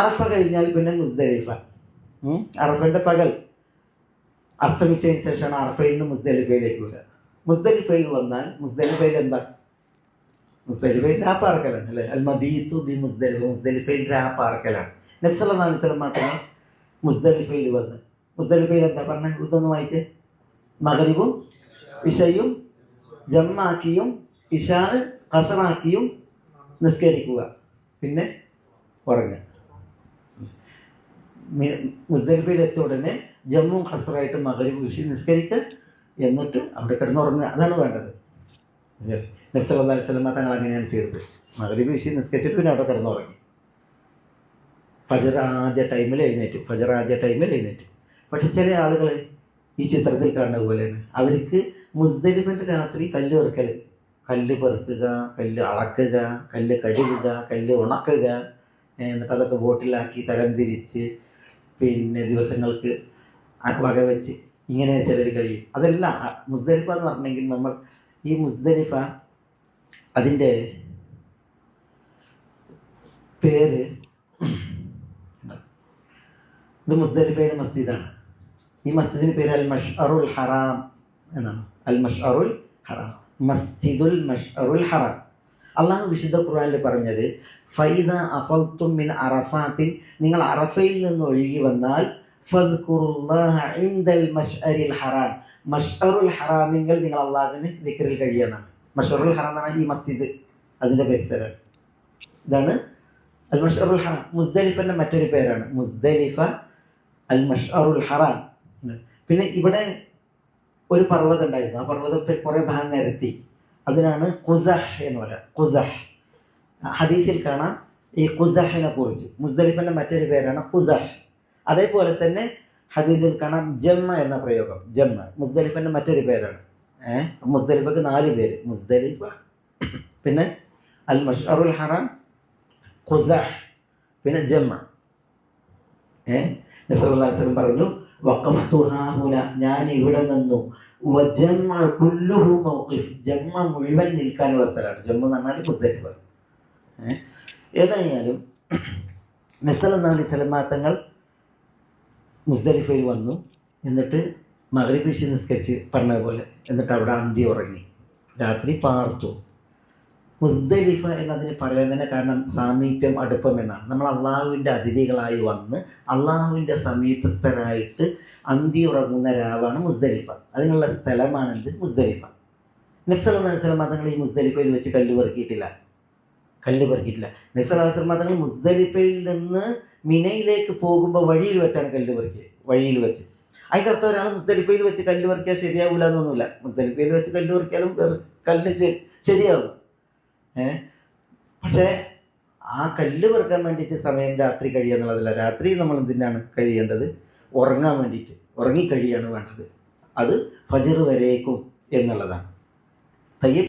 അറഫ കഴിഞ്ഞാൽ പിന്നെ മുസ്ദലിഫ. അറഫന്റെ പകൽ അസ്തമിച്ചതിന് ശേഷമാണ് അറഫയിൽ നിന്ന് മുസ്ദലിഫയിലേക്ക് വരിക. മുസ്ദലിഫയിൽ വന്നാൽ മുസ്ദലിഫയിൽ എന്താ? മുസ്ദലിഫയിൽ രാപ്പാർക്കലാണ് അല്ലേ? അൽ മബീത്തു ബി മുസ്ദലിഫ. മുസ്ദലിഫയിൽ രാപ്പാർക്കലാണ് നബ്സല്ലാ സ്വലം മാത്രമേ മുസ്ദലിഫയിൽ വന്ന്. മുസ്ദലിഫയിൽ എന്താ പറഞ്ഞ? ഇതൊന്ന് വായിച്ചേ? മകരിബും ഇഷയും ജമ്മാക്കിയും ഇഷാ കസറാക്കിയും നിസ്കരിക്കുക. പിന്നെ ഉറങ്ങുക. മി- മുസ്ദലിഫയിൽ എത്തിയ ഉടനെ ജമ്മു ഖസറായിട്ട് മകരിബ് വിഷി നിസ്കരിക്കുക എന്നിട്ട് അവിടെ കിടന്നുറങ്ങുക. അതാണ് വേണ്ടത്. നബ്സലി അലൈഹി സ്വലമ തങ്ങൾ അങ്ങനെയാണ് ചെയ്തത്. മകരിബ് വിഷി നിസ്കരിച്ചിട്ട് പിന്നെ അവിടെ കിടന്നുറങ്ങി. ഫജർ ആദ്യ ടൈമിൽ എഴുന്നേറ്റു. ഫജർ ആദ്യ ടൈമിൽ എഴുന്നേറ്റു. പക്ഷെ ചില ആളുകൾ ഈ ചിത്രത്തിൽ കാണുന്ന പോലെയാണ്. അവർക്ക് മുസ്ദലിഫിന്റെ രാത്രി കല്ല് പെറുക്കൽ കല്ല് പെറുക്കുക കല്ല് അളക്കുക കല്ല് കഴുകുക കല്ല് ഉണക്കുക എന്നിട്ട് അതൊക്കെ ബോട്ടിലാക്കി തരംതിരിച്ച് പിന്നെ ദിവസങ്ങൾക്ക് വകവെച്ച് ഇങ്ങനെ ചിലർ കഴിയും. അതെല്ലാം മുസ്തലിഫ എന്ന് പറഞ്ഞെങ്കിൽ നമ്മൾ ഈ മുസ്ദലിഫ അതിന്റെ പേര് ഇത് മുസ്ദലിഫയുടെ മസ്ജിദാണ്. ഈ മസ്ജിദിന് പേര് അൽ മഷ് അറുൽ ഹറാം എന്നാണ്. അൽ മഷ് അറുൽ ഹറാം. മസ്ജിദുൽ മഷ് അറുൽ ഹറാം. അള്ളാഹു വിശുദ്ധ ഖുർആാനിൽ പറഞ്ഞത് ഫൈദ അഫൽത്തും മിൻ അറഫാത്തിൻ. നിങ്ങൾ അറഫയിൽ നിന്ന് ഒഴുകി വന്നാൽ ഹറാം. മഷ്അറുൽ ഹറാമിങ്കൽ നിങ്ങൾ അള്ളാഹുവിന് ദിക്റിൽ കഴിയുന്നതാണ്. മഷറുൽ ഹറാം എന്നാണ് ഈ മസ്ജിദ് അതിന്റെ പരിസരം. ഇതാണ് അൽ മഷറുൽ ഹറാം. മുസ്ദലിഫിന്റെ മറ്റൊരു പേരാണ്. മുസ്ദലിഫ അൽ മഷറുൽ ഹറാം. പിന്നെ ഇവിടെ ഒരു പർവതം ഉണ്ടായിരുന്നു. ആ പർവതത്തെ കുറേ ഭാഗം നിരത്തി. അതിനാണ് കുസഹ് എന്ന് പറയുക കുസഹ് ഹദീസിൽ കാണാം ഈ കുസഹിനെ കുറിച്ച്. മുസ്ദലിഫിന്റെ മറ്റൊരു പേരാണ് കുസഹ് അതേപോലെ തന്നെ ഹദീസിൽ കാണാം ജമ്മ എന്ന പ്രയോഗം. ജമ്മ. മുസ്ദലിഫിന്റെ മറ്റൊരു പേരാണ്. ഏഹ് മുസ്ദലിഫക്ക് നാല് പേര്. മുസ്ദലിഫ പിന്നെ അൽ മഷറുൽ ഹറാം ഖുസഹ് പിന്നെ ജമ്മ. ഏഹ് നബ്സല്ലാസ്ലം പറഞ്ഞു ഞാൻ ഇവിടെ നിന്നു. വജമ്മ കുല്ലുഹു മൗഖിഫ് ജമ്മ മുഴുവൻ നിൽക്കാനുള്ള സ്ഥലമാണ്. ജമ്മ എന്ന് പറഞ്ഞാൽ മുസ്ദലിഫ ഏതായാലും നബ്സല്ലാ സലമാത്തങ്ങൾ മുസ്ദലിഫയിൽ വന്നു. എന്നിട്ട് മകരിബിഷി നിസ്കരിച്ച് പറഞ്ഞതുപോലെ പോലെ എന്നിട്ട് അവിടെ അന്തി ഉറങ്ങി. രാത്രി പാർത്തു. മുസ്ദലിഫ എന്നതിന് പറയാൻ തന്നെ കാരണം സാമീപ്യം അടുപ്പം എന്നാണ്. നമ്മൾ അള്ളാഹുവിന്റെ അതിഥികളായി വന്ന് അള്ളാഹുവിന്റെ സമീപസ്ഥരായിട്ട് അന്തി ഉറങ്ങുന്ന രാവാണ് മുസ്ദലിഫ അതിനുള്ള സ്ഥലമാണെന്ത് മുസ്ദലിഫ നബ്സല്ലാ മതങ്ങൾ തങ്ങൾ ഈ മുസ്ദലിഫയിൽ വെച്ച് കല്ല് പെറുക്കിയിട്ടില്ല. കല്ല് പെറുക്കിയിട്ടില്ല. നബ്സല്ലാ വസ്ലം മതങ്ങൾ മുസ്ദലിഫയിൽ നിന്ന് മിനയിലേക്ക് പോകുമ്പോൾ വഴിയിൽ വെച്ചാണ് കല്ല് പെറുക്കിയത്. വഴിയിൽ വെച്ച്. അതിന്റെ അർത്ഥം ഒരാൾ മുസ്ദലിഫയിൽ വെച്ച് കല്ല് പെറുക്കിയാൽ ശരിയാവില്ല എന്നൊന്നുമില്ല വെച്ച് കല്ല് പെറുക്കിയാലും കല്ല് ശരി ശരിയാവും ഏ? പക്ഷേ ആ കല്ല് പെറുക്കാൻ വേണ്ടിയിട്ട് സമയം രാത്രി കഴിയുക എന്നുള്ളതല്ല. രാത്രി നമ്മൾ എന്തിനാണ് കഴിയേണ്ടത്? ഉറങ്ങാൻ വേണ്ടിയിട്ട്. ഉറങ്ങി ഉറങ്ങിക്കഴിയാണ് വേണ്ടത്. അത് ഫജർ വരേക്കും എന്നുള്ളതാണ്.